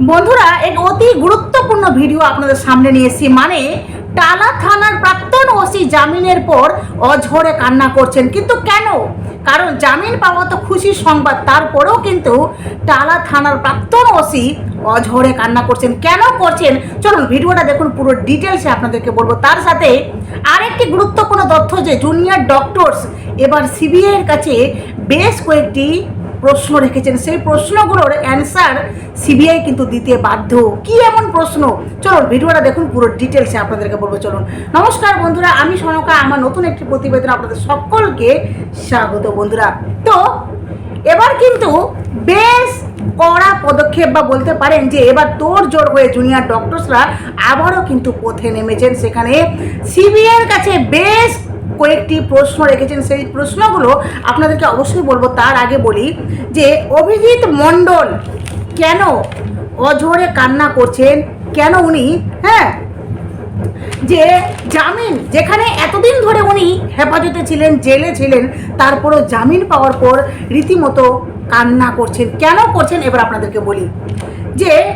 বন্ধুরা এক অতি গুরুত্বপূর্ণ ভিডিও আপনাদের সামনে নিয়ে এসেছি। মানে টালা থানার প্রাক্তন ওসি জামিনের পর অঝরে কান্না করছেন। কিন্তু কেন? কারণ জামিন পাওয়া তো খুশির সংবাদ, তারপরেও কিন্তু টালা থানার প্রাক্তন ওসি অঝরে কান্না করছেন। কেন করছেন? চলুন ভিডিওটা দেখুন, পুরো ডিটেলসে আপনাদেরকে বলব। তার সাথে আরেকটি গুরুত্বপূর্ণ তথ্য যে জুনিয়র ডক্টরস এবার সিবিআই এর কাছে বেশ কয়েকটি প্রশ্ন রেখেছেন। সেই প্রশ্নগুলোর অ্যান্সার সিবিআই কিন্তু দিতে বাধ্য। কি এমন প্রশ্ন? চলুন, ভিডিওটা দেখুন, পুরো ডিটেলসে আপনাদেরকে বলব, চলুন। নমস্কার বন্ধুরা, আমি সনকা, আমার নতুন একটি প্রতিবেদন আপনাদের সকলকে স্বাগত বন্ধুরা। তো, এবার কিন্তু বেশ কড়া পদক্ষেপ বা বলতে পারেন যে এবার তোর জোর হয়ে জুনিয়র ডক্টরসরা আবারও কিন্তু পথে নেমেছেন সেখানে। সিবিআইয়ের কাছে বেশ কয়েকটি প্রশ্ন রেখেছেন। সেই প্রশ্নগুলো আপনাদেরকে অবশ্যই বলব। তার আগে বলি যে, অভিজিৎ মণ্ডল কেন অঝরে কান্না করছেন? কেন উনি হ্যাঁ? যে জামিন, যেখানে এতদিন ধরে উনি হেফাজতে ছিলেন, জেলে ছিলেন, তারপরও জামিন পাওয়ার পর রীতিমতো কান্না করছেন। কেন করছেন? এবার আপনাদেরকে বলি। যে,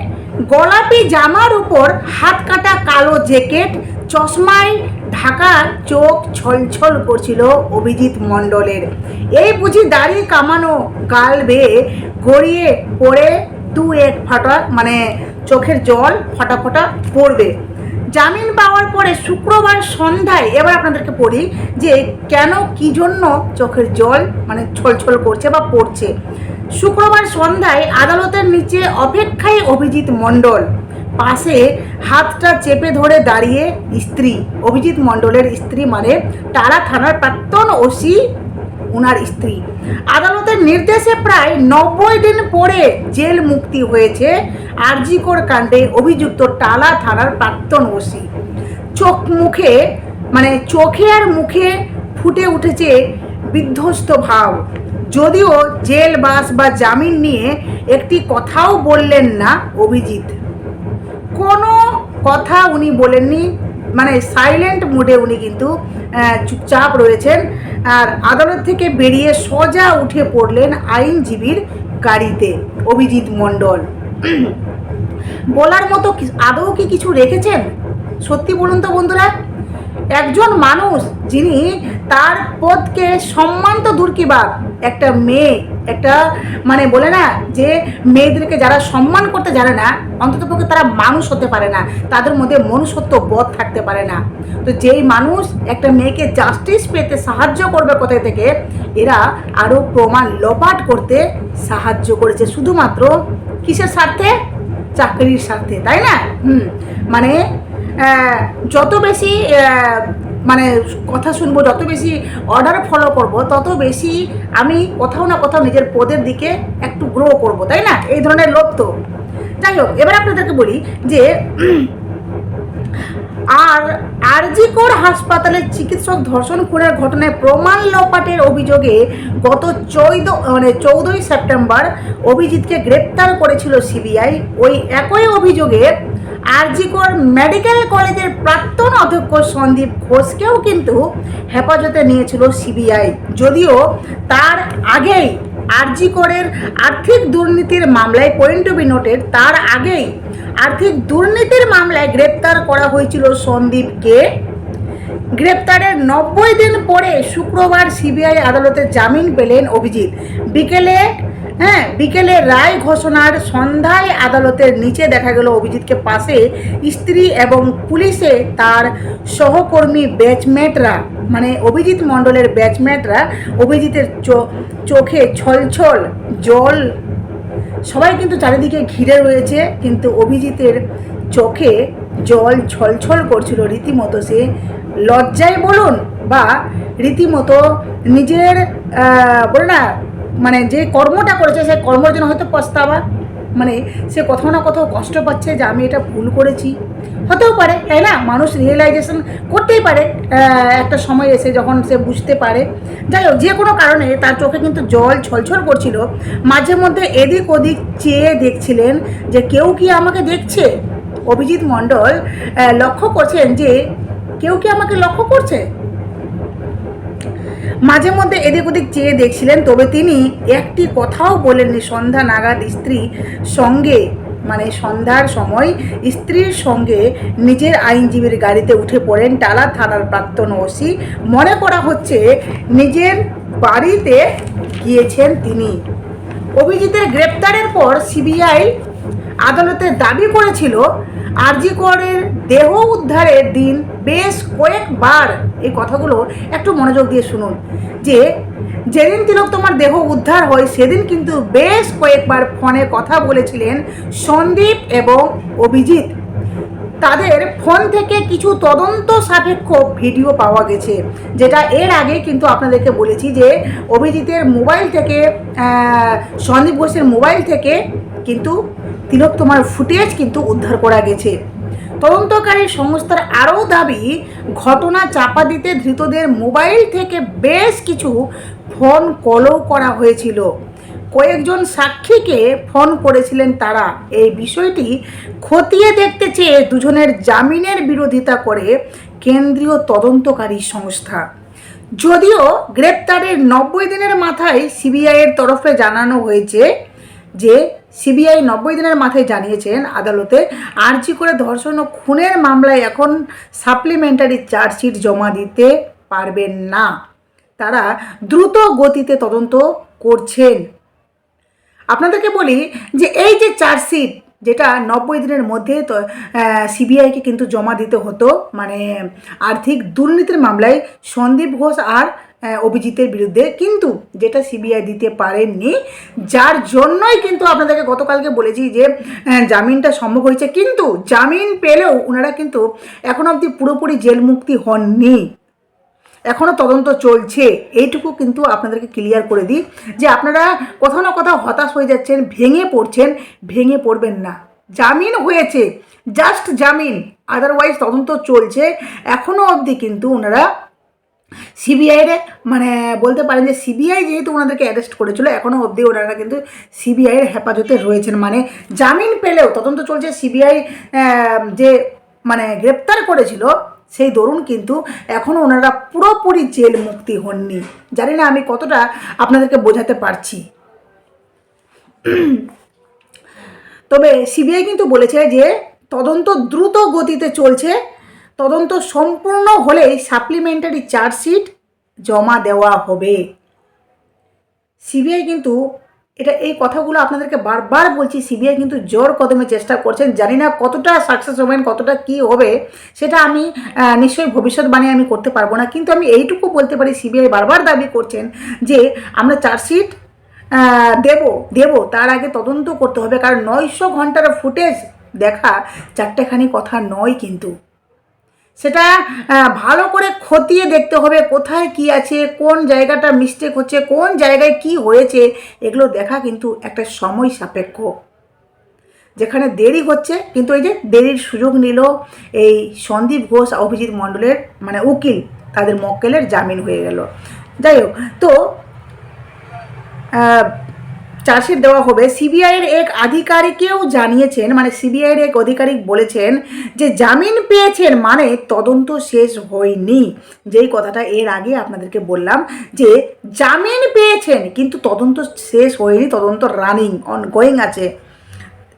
গোলাপি জামার উপর হাত কাটা কালো জ্যাকেট, চশমায় ঢাকা চোখ ছলছল করছিল অভিজিৎ মণ্ডলের। এই বুঝি দাড়ি কামানো গাল বেয়ে গড়িয়ে পড়ে দু এক ফাটা মানে চোখের জল ফটা ফটা পড়বে। জামিন পাওয়ার পরে শুক্রবার সন্ধ্যায়, এবার আপনাদেরকে পড়ি যে কেন কি জন্য চোখের জল মানে ছলছল করছে বা পড়ছে। শুক্রবার সন্ধ্যায় আদালতের নিচে অপেক্ষায় অভিজিৎ মণ্ডল। পাশে হাতটা চেপে ধরে দাঁড়িয়ে স্ত্রী, অভিজিৎ মণ্ডলের স্ত্রী মানে টারা থানার প্রাক্তন ওসি উনার স্ত্রী। আদালতের নির্দেশে প্রায় নব্বই দিন পরে জেল মুক্তি হয়েছে আরজিকর কাণ্ডে অভিযুক্ত টালা থানার প্রাক্তন ওসি। চোখ মুখে মানে চোখে আর মুখে ফুটে উঠেছে বিধ্বস্ত ভাব। যদিও জেল, বাস বা জামিন নিয়ে একটি কথাও বললেন না অভিজিৎ। কোনো কথা উনি বলেননি মানে সাইলেন্ট মুডে উনি কিন্তু চুপচাপ রয়েছেন। আর আদালত থেকে বেরিয়ে সোজা উঠে পড়লেন আইনজীবীর গাড়িতে, অভিজিৎ মণ্ডল। বলার মতো আদৌ কি কিছু রেখেছেন? সত্যি বলুন তো বন্ধুরা, একজন মানুষ যিনি তার পদকে সম্মান তো দূর কি একটা মেয়ে। একটা মানে বলে না যে মেয়েদেরকে যারা সম্মান করতে জানে না অন্ততপক্ষে তারা মানুষ হতে পারে না। তাদের মধ্যে মনুষ্যত্ব বোধ থাকতে পারে না। তো যেই মানুষ একটা মেয়েকে জাস্টিস পেতে সাহায্য করবে কোথায় থেকে, এরা আরও প্রমাণ লোপাট করতে সাহায্য করেছে। শুধুমাত্র কিসের স্বার্থে? চাকরির স্বার্থে, তাই না? হুম। মানে যত বেশি মানে কথা শুনব, যত বেশি অর্ডার ফলো করব, তত বেশি আমি কোথাও না কোথাও নিজের পদের দিকে একটু গ্রো করব, তাই না? এই ধরনের লোক তো। যাই হোক, এবার আপনাদেরকে বলি যে, আর আরজিকর হাসপাতালের চিকিৎসক ধর্ষণ খুনের ঘটনায় প্রমাণ লোপাটের অভিযোগে গত চৌদ মানে চৌদ্দই সেপ্টেম্বর অভিজিৎকে গ্রেপ্তার করেছিল সিবিআই। ওই একই অভিযোগে আরজিকর মেডিকেল কলেজের প্রাক্তন অধ্যক্ষ সন্দীপ ঘোষকেও কিন্তু হেফাজতে নিয়েছিল সিবিআই। যদিও তার আগেই আরজিকরের আর্থিক দুর্নীতির মামলায় পয়েন্ট টু বি নোটেড তার আগেই আর্থিক দুর্নীতির মামলায় গ্রেপ্তার করা হয়েছিল সন্দীপকে। গ্রেপ্তারের নব্বই দিন পরে শুক্রবার সিবিআই আদালতে জামিন পেলেন অভিজিৎ। বিকেলে হ্যাঁ বিকেলে রায় ঘোষণার সন্ধ্যায় আদালতের নিচে দেখা গেল অভিজিৎকে পাশে স্ত্রী এবং পুলিশে তার সহকর্মী ব্যাচমেটরা মানে অভিজিৎ মণ্ডলের ব্যাচমেটরা অভিজিতের চোখে ছলছল, জল, সবাই কিন্তু চারিদিকে ঘিরে রয়েছে, কিন্তু অভিজিতের চোখে জল ছলছল করছিল। রীতিমতো সে লজ্জায় বলুন বা রীতিমতো নিজের বলে না মানে যে কর্মটা করেছে সেই কর্মের জন্য হয়তো পস্তাবা। মানে সে কোথাও না কোথাও কষ্ট পাচ্ছে যে আমি এটা ভুল করেছি। হতেও পারে, তাই না? মানুষ রিয়েলাইজেশন করতেই পারে একটা সময় এসে যখন সে বুঝতে পারে। যাই হোক, যে কোনো কারণে তার চোখে কিন্তু জল ছলছল করছিল। মাঝে মধ্যে এদিক ওদিক চেয়ে দেখছিলেন যে কেউ কি আমাকে দেখছে? অভিজিৎ মণ্ডল লক্ষ্য করছেন যে কেউ কি আমাকে লক্ষ্য করছে? মাঝে মধ্যে এদিক ওদিক চেয়ে দেখছিলেন, তবে তিনি একটি কথাও বলেননি। সন্ধ্যা নাগাদ স্ত্রী সঙ্গে মানে সন্ধ্যার সময় স্ত্রীর সঙ্গে নিজের আইনজীবীর গাড়িতে উঠে পড়েন টালা থানার প্রাক্তন ওসি। মনে করা হচ্ছে নিজের বাড়িতে গিয়েছেন তিনি। অভিজিতের গ্রেপ্তারের পর সিবিআই আদালতে দাবি করেছিল আরজি করের দেহ উদ্ধারের দিন বেশ কয়েকবার এই কথাগুলো একটু মনোযোগ দিয়ে শুনুন, যে যেদিন তিলক তোমার দেহ উদ্ধার হয়, সেদিন কিন্তু বেশ কয়েকবার ফোনে কথা বলেছিলেন সন্দীপ এবং অভিজিৎ। তাদের ফোন থেকে কিছু তদন্ত সাপেক্ষ ভিডিও পাওয়া গেছে, যেটা এর আগে কিন্তু আপনাদেরকে বলেছি যে অভিজিতের মোবাইল থেকে সন্দীপ ঘোষের মোবাইল থেকে কিন্তু তিলক তোমার ফুটেজ কিন্তু উদ্ধার করা গেছে। তদন্তকারী সংস্থার আরও দাবি, ঘটনা চাপা দিতে ধৃতদের মোবাইল থেকে বেশ কিছু ফোন কলও করা হয়েছিল। কয়েকজন সাক্ষীকে ফোন করেছিলেন তারা। এই বিষয়টি খতিয়ে দেখতে চেয়ে দুজনের জামিনের বিরোধিতা করে কেন্দ্রীয় তদন্তকারী সংস্থা। যদিও গ্রেপ্তারের নব্বই দিনের মাথায় সিবিআইয়ের তরফে জানানো হয়েছে যে সিবিআই নব্বই দিনের মাথায় জানিয়েছেন আদালতে আর্জি করে ধর্ষণ ও খুনের মামলায় এখন সাপ্লিমেন্টারি চার্জশিট জমা দিতে পারবেন না। তারা দ্রুত গতিতে তদন্ত করছেন। আপনাদেরকে বলি যে এই যে চার্জশিট যেটা নব্বই দিনের মধ্যে তো সিবিআইকে কিন্তু জমা দিতে হতো মানে আর্থিক দুর্নীতির মামলায় সন্দীপ ঘোষ আর অভিজিতের বিরুদ্ধে। কিন্তু যেটা সিবিআই দিতে পারেননি, যার জন্যই কিন্তু আপনাদেরকে গতকালকে বলেছি যে জামিনটা সম্ভব হয়েছে। কিন্তু জামিন পেলেও ওনারা কিন্তু এখন অবধি পুরোপুরি জেল মুক্তি হননি। এখনও তদন্ত চলছে। এইটুকু কিন্তু আপনাদেরকে ক্লিয়ার করে দিই যে, আপনারা কোথাও না কোথাও হতাশ হয়ে যাচ্ছেন, ভেঙে পড়ছেন, ভেঙে পড়বেন না। জামিন হয়েছে জাস্ট জামিন। আদারওয়াইজ তদন্ত চলছে। এখনও অবধি কিন্তু ওনারা সিবিআইরে মানে বলতে পারেন যে সিবিআই যেহেতু ওনাদেরকে অ্যারেস্ট করেছিল এখনও অবধি ওনারা কিন্তু সিবিআইয়ের হেফাজতে রয়েছেন। মানে জামিন পেলেও তদন্ত চলছে সিবিআই যে মানে গ্রেপ্তার করেছিল, সেই দরুন কিন্তু এখনও ওনারা পুরোপুরি জেল মুক্তি হননি। জানি না আমি কতটা আপনাদেরকে বোঝাতে পারছি। তবে সিবিআই কিন্তু বলেছে যে তদন্ত দ্রুত গতিতে চলছে তদন্ত সম্পূর্ণ হলেই সাপ্লিমেন্টারি চার্জশিট জমা দেওয়া হবে। সিবিআই কিন্তু এটা এই কথাগুলো আপনাদেরকে বারবার বলছি, সিবিআই কিন্তু জোর কদমে চেষ্টা করছেন। জানি না কতটা সাকসেস হবেন কতটা কি হবে, সেটা আমি নিশ্চয়ই ভবিষ্যৎবাণী আমি করতে পারব না। কিন্তু আমি এইটুকু বলতে পারি, সিবিআই বারবার দাবি করছেন যে আমরা চার্জশিট দেব দেব, তার আগে তদন্ত করতে হবে। কারণ নয়শো ঘণ্টার ফুটেজ দেখা চারটেখানি কথা নয় কিন্তু। সেটা ভালো করে খতিয়ে দেখতে হবে কোথায় কি আছে, কোন জায়গাটা মিস্টেক হচ্ছে, কোন জায়গায় কি হয়েছে, এগুলো দেখা কিন্তু একটা সময় সাপেক্ষ। যেখানে দেরি হচ্ছে, কিন্তু এই যে দেরির সুযোগ নিল এই সন্দীপ ঘোষ, অভিজিৎ মণ্ডলের মানে উকিল, তাদের মক্কেলের জামিন হয়ে গেল। যাই হোক, তো চার্জশিট দেওয়া হবে। সিবিআইয়ের এক আধিকারিকেও জানিয়েছেন মানে সিবিআইয়ের এক আধিকারিক বলেছেন যে জামিন পেয়েছেন মানে তদন্ত শেষ হয়নি। যেই কথাটা এর আগে আপনাদেরকে বললাম যে জামিন পেয়েছেন কিন্তু তদন্ত শেষ হয়নি, তদন্ত রানিং অনগোয়িং আছে।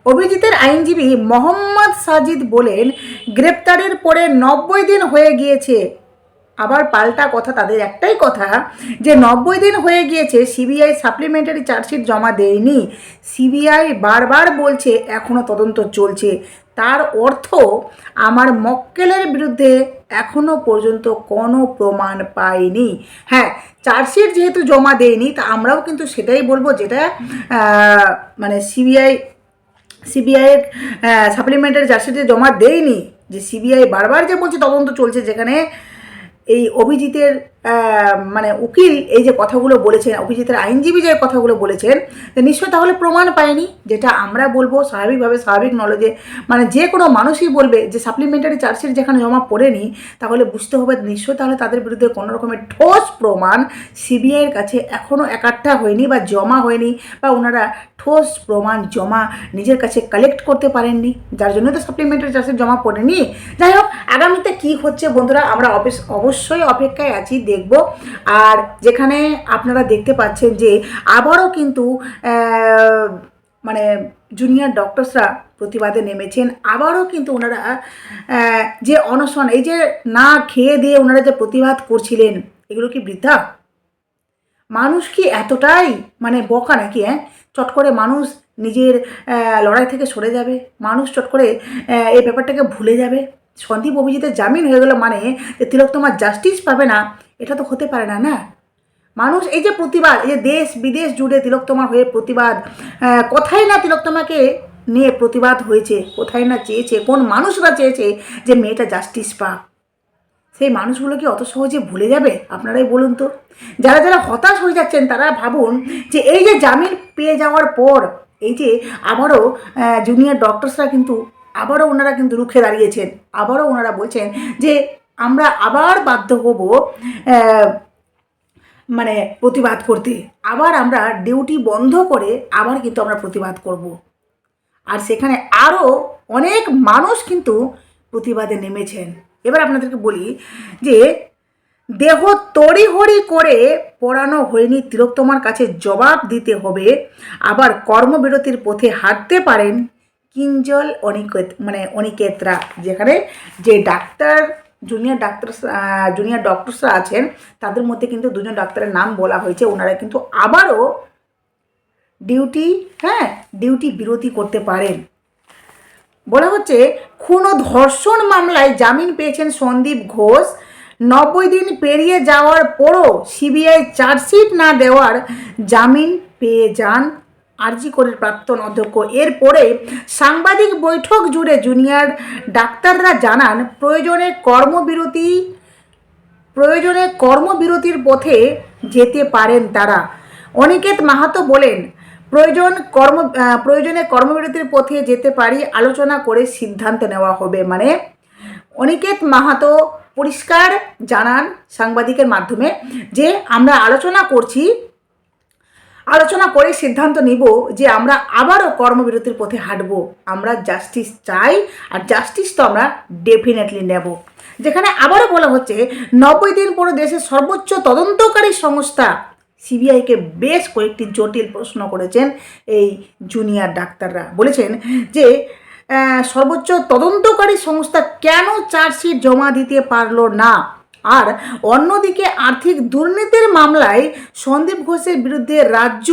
অভিজিতের আইনজীবী মোহাম্মদ সাজিদ বলেন, গ্রেপ্তারের পরে নব্বই দিন হয়ে গিয়েছে। আবার পাল্টা কথা, তাদের একটাই কথা যে নব্বই দিন হয়ে গিয়েছে, সিবিআই সাপ্লিমেন্টারি চার্জশিট জমা দেয়নি। সিবিআই বারবার বলছে এখনও তদন্ত চলছে। তার অর্থ, আমার মক্কেলের বিরুদ্ধে এখনও পর্যন্ত কোনো প্রমাণ পাইনি। হ্যাঁ চার্জশিট যেহেতু জমা দেয়নি, তা আমরাও কিন্তু সেটাই বলব যেটা মানে সিবিআই সিবিআইয়ের সাপ্লিমেন্টারি চার্জশিটে জমা দেয়নি। যে সিবিআই বারবার যে বলছে, তদন্ত চলছে যেখানে এই অভিজিতের মানে উকিল এই যে কথাগুলো বলেছেন, অভিজিতের আইনজীবী যে কথাগুলো বলেছেন নিশ্চয় তাহলে প্রমাণ পায়নি, যেটা আমরা বলব স্বাভাবিকভাবে স্বাভাবিক নলেজে মানে যে কোনো মানুষই বলবে যে সাপ্লিমেন্টারি চার্জশিট যেখানে জমা পড়েনি, তাহলে বুঝতে হবে নিশ্চয় তাহলে তাদের বিরুদ্ধে কোনো রকমের ঠোস প্রমাণ সিবিআইয়ের কাছে এখনও একাট্টা হয়নি বা জমা হয়নি, বা ওনারা ঠোস প্রমাণ জমা নিজের কাছে কালেক্ট করতে পারেননি, যার জন্য তো সাপ্লিমেন্টারি চার্জশিট জমা পড়েনি। যাই হোক, আগামীতে কী হচ্ছে বন্ধুরা, আমরা অবশ্যই অপেক্ষায় আছি দেখব। আর যেখানে আপনারা দেখতে পাচ্ছেন যে আবারও কিন্তু মানে জুনিয়র ডক্টরসরা প্রতিবাদে নেমেছেন। আবারও কিন্তু ওনারা যে অনশন, এই যে না খেয়ে দিয়ে ওনারা যে প্রতিবাদ করছিলেন, এগুলো কি বৃদ্ধা? মানুষ কি এতটাই মানে বকা নাকি হ্যাঁ? চট করে মানুষ নিজের লড়াই থেকে সরে যাবে। মানুষ চট করে এই ব্যাপারটাকে ভুলে যাবে। সন্দীপ অভিজিতের জামিন হয়ে গেলো মানে যে তিলোত্তমার জাস্টিস পাবে না, এটা তো হতে পারে না না? মানুষ, এই যে প্রতিবাদ, এই যে দেশ বিদেশ জুড়ে তিলোত্তমার হয়ে প্রতিবাদ কোথায় না তিলোত্তমাকে নিয়ে প্রতিবাদ হয়েছে? কোথায় না চেয়েছে? কোন মানুষরা চেয়েছে যে মেয়েটা জাস্টিস পাক? সেই মানুষগুলো কি অত সহজে ভুলে যাবে? আপনারাই বলুন তো। যারা যারা হতাশ হয়ে যাচ্ছেন, তারা ভাবুন যে এই যে জামিন পেয়ে যাওয়ার পর, এই যে আবারও জুনিয়র ডক্টরসরা কিন্তু আবারও ওনারা কিন্তু রুখে দাঁড়িয়েছেন, আবারও ওনারা বলছেন যে আমরা আবার বাধ্য হব মানে প্রতিবাদ করতে। আবার আমরা ডিউটি বন্ধ করে আবার কিন্তু আমরা প্রতিবাদ করব। আর সেখানে আরও অনেক মানুষ কিন্তু প্রতিবাদে নেমেছেন। এবার আপনাদেরকে বলি যে দেহ তড়িহড়ি করে পড়ানো হয়নি তিলোত্তমার কাছে জবাব দিতে হবে। আবার কর্মবিরতির পথে হাঁটতে পারেন কিঞ্জল অনিকেত মানে অনিকেতরা, যেখানে যে ডাক্তার জুনিয়র ডাক্তার জুনিয়র ডক্টরসরা আছেন, তাদের মধ্যে কিন্তু দুজন ডাক্তারের নাম বলা হয়েছে। ওনারা কিন্তু আবারও ডিউটি হ্যাঁ ডিউটি বিরতি করতে পারেন। বলা হচ্ছে খুন ও ধর্ষণ মামলায় জামিন পেয়েছেন সন্দীপ ঘোষ। নব্বই দিন পেরিয়ে যাওয়ার পরও সিবিআই চার্জশিট না দেওয়ার জামিন পেয়ে যান আরজি করে প্রাক্তন অধ্যক্ষ। এরপরে সাংবাদিক বৈঠক জুড়ে জুনিয়র ডাক্তাররা জানান, প্রয়োজনে কর্মবিরতি, প্রয়োজনে কর্মবিরতির পথে যেতে পারেন তারা। অনিকেত মাহাতো বলেন, প্রয়োজন কর্ম প্রয়োজনে কর্মবিরতির পথে যেতে পারি, আলোচনা করে সিদ্ধান্ত নেওয়া হবে। মানে অনিকেত মাহাতো পরিষ্কার জানান সাংবাদিকের মাধ্যমে যে, আমরা আলোচনা করছি আলোচনা করে সিদ্ধান্ত নিব যে আমরা আবারও কর্মবিরতির পথে হাঁটবো। আমরা জাস্টিস চাই আর জাস্টিস তো আমরা ডেফিনেটলি নেব। যেখানে আবারও বলা হচ্ছে, নব্বই দিন পরে দেশের সর্বোচ্চ তদন্তকারী সংস্থা সিবিআইকে বেশ কয়েকটি জটিল প্রশ্ন করেছেন এই জুনিয়র ডাক্তাররা। বলেছেন যে সর্বোচ্চ তদন্তকারী সংস্থা কেন চার্জশিট জমা দিতে পারল না? আর অন্যদিকে আর্থিক দুর্নীতির মামলায় সন্দীপ ঘোষের বিরুদ্ধে রাজ্য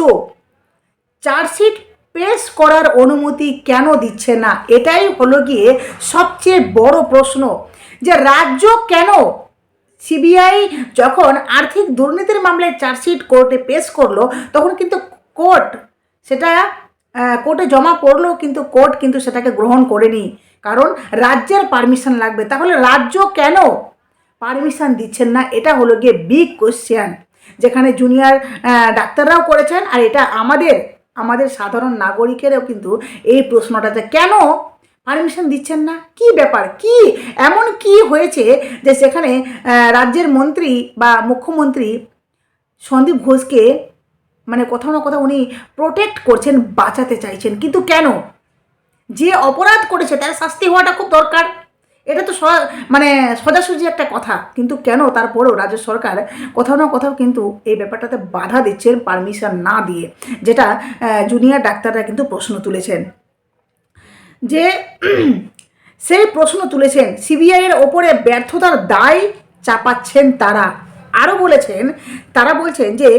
চার্জশিট পেশ করার অনুমতি কেন দিচ্ছে না? এটাই হলো গিয়ে সবচেয়ে বড় প্রশ্ন যে রাজ্য কেন সিবিআই যখন আর্থিক দুর্নীতির মামলায় চার্জশিট কোর্টে পেশ করল, তখন কিন্তু কোর্ট সেটা কোর্টে জমা পড়লেও কিন্তু কোর্ট কিন্তু সেটাকে গ্রহণ করেনি। কারণ রাজ্যের পারমিশন লাগবে। তাহলে রাজ্য কেন পারমিশন দিচ্ছেন না, এটা হলো গিয়ে বিগ কোশ্চেন যেখানে জুনিয়র ডাক্তাররাও করেছেন, আর এটা আমাদের আমাদের সাধারণ নাগরিকেরও কিন্তু এই প্রশ্নটাতে কেন পারমিশন দিচ্ছেন না? কি ব্যাপার? কি? এমন কি হয়েছে যে সেখানে রাজ্যের মন্ত্রী বা মুখ্যমন্ত্রী সন্দীপ ঘোষকে মানে কোথাও না কোথাও উনি প্রোটেক্ট করছেন, বাঁচাতে চাইছেন, কিন্তু কেন? যে অপরাধ করেছে, তার শাস্তি হওয়াটা খুব দরকার। এটা তো মানে সোজাসুজি একটা কথা, কিন্তু কেন তারপরেও রাজ্য সরকার কোথাও না কোথাও কিন্তু এই ব্যাপারটাতে বাধা দিচ্ছেন পারমিশন না দিয়ে, যেটা জুনিয়র ডাক্তাররা কিন্তু প্রশ্ন তুলেছেন। যে সেই প্রশ্ন তুলেছেন সিবিআইয়ের ওপরে ব্যর্থতার দায় চাপাচ্ছেন তারা। আরও বলেছেন, তারা বলছেন যে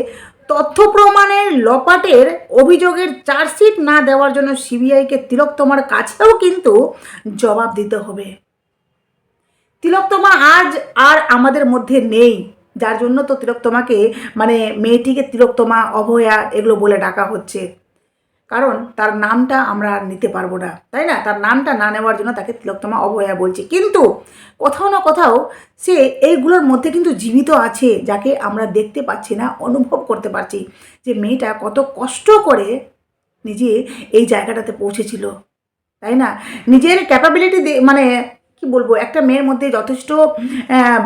তথ্য প্রমাণের লপাটের অভিযোগের চার্জশিট না দেওয়ার জন্য সিবিআইকে তিলোত্তমার কাছেও কিন্তু জবাব দিতে হবে। তিলোত্তমা আজ আর আমাদের মধ্যে নেই। যার জন্য তো তিলোত্তমাকে মানে মেয়েটিকে তিলোত্তমা, অভয়া এগুলো বলে ডাকা হচ্ছে। কারণ তার নামটা আমরা নিতে পারব না, তাই না? তার নামটা না নেওয়ার জন্য তাকে তিলোত্তমা, অভয়া বলছি। কিন্তু কোথাও না কোথাও সে এইগুলোর মধ্যে কিন্তু জীবিত আছে, যাকে আমরা দেখতে পাচ্ছি না, অনুভব করতে পারছি যে মেয়েটা কত কষ্ট করে নিজে এই জায়গাটাতে পৌঁছেছিল। তাই না? নিজের ক্যাপাবিলিটি মানে বলব, একটা মেয়ের মধ্যে যথেষ্ট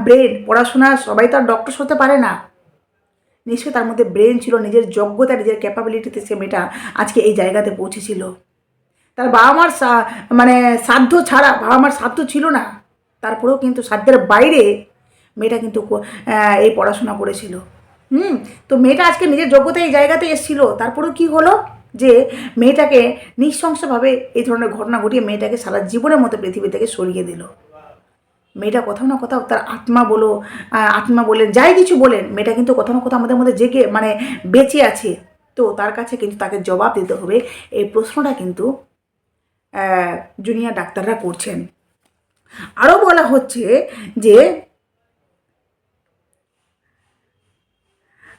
ব্রেন পড়াশোনা, সবাই তো আর ডক্টর হতে পারে না। নিশ্চয়ই তার মধ্যে ব্রেন ছিল, নিজের যোগ্যতা, নিজের ক্যাপাবিলিটিতে সে মেয়েটা আজকে এই জায়গাতে পৌঁছেছিল। তার বাবা মার মানে সাধ্য ছাড়া বাবা মার সাধ্য ছিল না। তারপরেও কিন্তু সাধ্যের বাইরে মেয়েটা কিন্তু এই পড়াশোনা করেছিল। হুম, তো মেয়েটা আজকে নিজের যোগ্যতা এই জায়গাতে এসেছিল। তারপরেও কি হলো? যে মেয়েটাকে নৃশংসভাবে এই ধরনের ঘটনা ঘটিয়ে মেয়েটাকে সারা জীবনের মতো পৃথিবী থেকে সরিয়ে দিল। মেয়েটা কোথাও না কোথাও তার আত্মা বলো আত্মা বলেন, যাই কিছু বলেন, মেয়েটা কিন্তু কোথাও না কোথাও আমাদের মধ্যে জেগে মানে বেঁচে আছে। তো তার কাছে কিন্তু তাকে জবাব দিতে হবে। এই প্রশ্নটা কিন্তু জুনিয়র ডাক্তাররা করছেন। আরও বলা হচ্ছে যে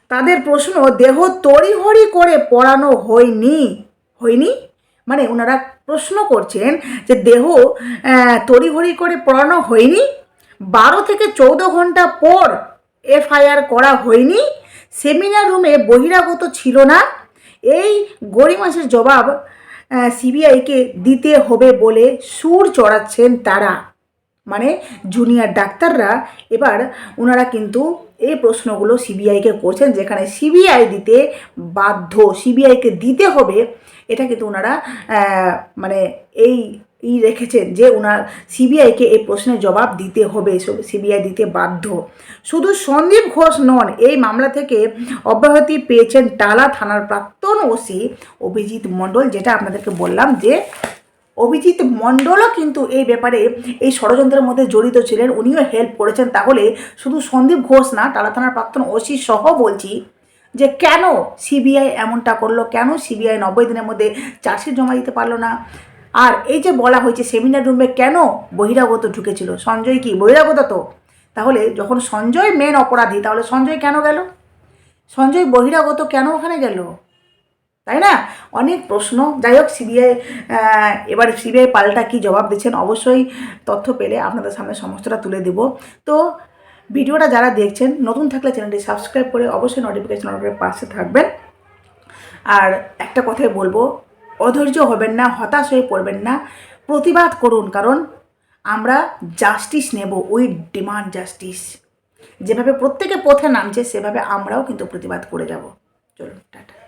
তাদের প্রশ্ন দেহ তড়িহড়ি করে পড়ানো হয়নি? হয়নি? মানে ওনারা প্রশ্ন করছেন যে দেহ আহ, তড়িঘড়ি করে পড়ানো হয়নি? বারো থেকে চৌদ্দ ঘণ্টা পর এফআইআর করা হয়নি? সেমিনার রুমে বহিরাগত ছিল না? এই গরিমাসের জবাব সিবিআইকে দিতে হবে বলে সুর চড়াচ্ছেন তারা। মানে জুনিয়র ডাক্তাররা এবার ওনারা কিন্তু এই প্রশ্নগুলো সিবিআইকে করছেন, যেখানে সিবিআই দিতে বাধ্য সিবিআইকে দিতে হবে, এটা কিন্তু ওনারা মানে এই ই রেখেছেন যে ওনার সিবিআইকে এই প্রশ্নের জবাব দিতে হবে সিবিআই দিতে বাধ্য। শুধু সন্দীপ ঘোষ নন, এই মামলা থেকে অব্যাহতি পেয়েছেন টালা থানার প্রাক্তন ওসি অভিজিৎ মণ্ডল, যেটা আপনাদেরকে বললাম যে অভিজিৎ মণ্ডলও কিন্তু এই ব্যাপারে এই ষড়যন্ত্রের মধ্যে জড়িত ছিলেন। উনিও হেল্প করেছেন। তাহলে শুধু সন্দীপ ঘোষ না, টালা থানার প্রাক্তন ওসি সহ বলছি যে কেন সিবিআই এমনটা করল? কেন সিবিআই নব্বই দিনের মধ্যে চার্জশিট জমা দিতে পারল না? আর এই যে বলা হয়েছে সেমিনার রুমে কেন বহিরাগত ঢুকেছিল? সঞ্জয় কি বহিরাগত তো? তাহলে যখন সঞ্জয় মেন অপরাধী, তাহলে সঞ্জয় কেন গেল? সঞ্জয় বহিরাগত কেন ওখানে গেল? তাই না? অনেক প্রশ্ন। যাই হোক সিবিআই এবার সিবিআই পাল্টা কি জবাব দিচ্ছেন অবশ্যই তথ্য পেলে আপনাদের সামনে সমস্তটা তুলে দেব। তো ভিডিওটা যারা দেখছেন, নতুন থাকলে চ্যানেলটি সাবস্ক্রাইব করে অবশ্যই নোটিফিকেশন করে পাশে থাকবেন। আর একটা কথাই বলব, অধৈর্য হবেন না, হতাশ হয়ে পড়বেন না। প্রতিবাদ করুন, কারণ আমরা জাস্টিস নেব উই ডিমান্ড জাস্টিস যেভাবে প্রত্যেকে পথে নামছে, সেভাবে আমরাও কিন্তু প্রতিবাদ করে যাব। চলুন, টাটা।